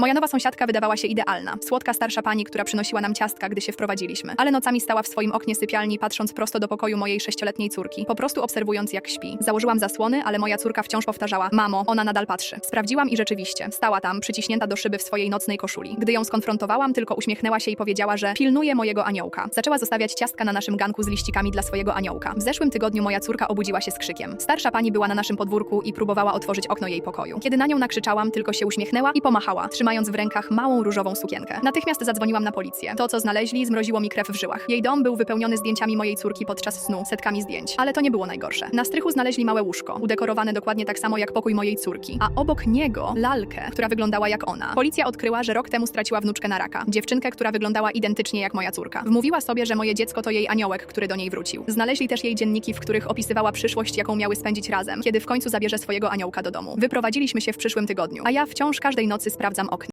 Moja nowa sąsiadka wydawała się idealna. Słodka starsza pani, która przynosiła nam ciastka, gdy się wprowadziliśmy. Ale nocami stała w swoim oknie sypialni, patrząc prosto do pokoju mojej sześcioletniej córki, po prostu obserwując jak śpi. Założyłam zasłony, ale moja córka wciąż powtarzała: Mamo, ona nadal patrzy. Sprawdziłam i rzeczywiście, stała tam, przyciśnięta do szyby w swojej nocnej koszuli. Gdy ją skonfrontowałam, tylko uśmiechnęła się i powiedziała, że pilnuje mojego aniołka. Zaczęła zostawiać ciastka na naszym ganku z liścikami dla swojego aniołka. W zeszłym tygodniu moja córka obudziła się z krzykiem. Starsza pani była na naszym podwórku i próbowała otworzyć okno jej pokoju. Kiedy na nią nakrzyczałam, tylko się uśmiechnęła i pomachała, trzymając w rękach małą różową sukienkę. Natychmiast zadzwoniłam na policję. To, co znaleźli, zmroziło mi krew w żyłach. Jej dom był wypełniony zdjęciami mojej córki podczas snu, setkami zdjęć. Ale to nie było najgorsze. Na strychu znaleźli małe łóżko, udekorowane dokładnie tak samo jak pokój mojej córki, a obok niego lalkę, która wyglądała jak ona. Policja odkryła, że rok temu straciła wnuczkę na raka. Dziewczynkę, która wyglądała identycznie jak moja córka. Wmówiła sobie, że moje dziecko to jej aniołek, który do niej wrócił. Znaleźli też jej dzienniki, w których opisywała przyszłość, jaką miały spędzić razem, kiedy w końcu zabierze swojego aniołka do domu. Wyprowadziliśmy się w przyszłym tygodniu, a ja wciąż każdej nocy sprawdzam.